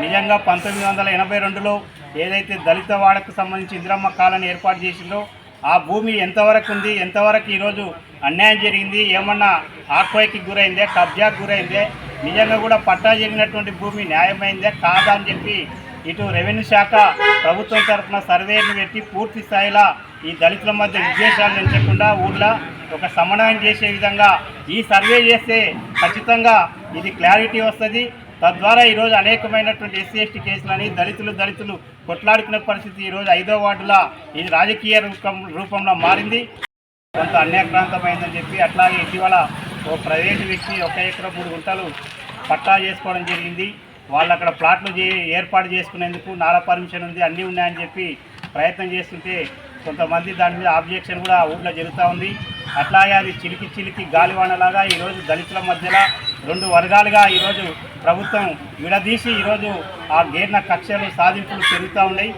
నిజంగా పంతొమ్మిది వందల ఎనభై రెండులో ఏదైతే దళిత వాడకు సంబంధించి ఇందిరమ్మ కాలని ఏర్పాటు చేసిందో ఆ భూమి ఎంతవరకు ఉంది ఎంతవరకు ఈరోజు అన్యాయం జరిగింది ఏమన్నా ఆక్వైకి గురైందే కబ్జాకు గురైందే నిజంగా కూడా పట్టా జరిగినటువంటి భూమి న్యాయమైందే కాదా అని చెప్పి ఇటు రెవెన్యూ శాఖ ప్రభుత్వం తరఫున సర్వేని పెట్టి పూర్తి స్థాయిలో ఈ దళితుల మధ్య విద్వేషాలు పెంచకుండా ఊళ్ళో ఒక సమన్వయం చేసే విధంగా ఈ సర్వే చేస్తే ఖచ్చితంగా ఇది క్లారిటీ వస్తుంది. తద్వారా ఈరోజు అనేకమైనటువంటి ఎస్సీ ఎస్టీ కేసులని దళితులు దళితులు కొట్లాడుకునే పరిస్థితి ఈరోజు ఐదో వార్డులో ఇది రాజకీయ రూపం రూపంలో మారింది. కొంత అన్యాక్రాంతమైందని చెప్పి అట్లాగే ఇటీవల ఓ ప్రైవేటు వ్యక్తి ఒక ఎకరం మూడు గుంటలు పట్టా చేసుకోవడం జరిగింది. వాళ్ళు అక్కడ ప్లాట్లు చే ఏర్పాటు చేసుకునేందుకు నాల పర్మిషన్ ఉంది అన్నీ ఉన్నాయని చెప్పి ప్రయత్నం చేస్తుంటే కొంతమంది దాని మీద ఆబ్జెక్షన్ కూడా ఊళ్ళో జరుగుతూ ఉంది. అట్లాగే అది చిలికి చిలికి గాలివానలాగా ఈరోజు దళితుల మధ్యలో రెండు వర్గాలుగా ఈరోజు ప్రభుత్వం విడదీసి ఈరోజు ఆ గేర్న కక్షలు సాధింపులు పెరుగుతూ ఉన్నాయి.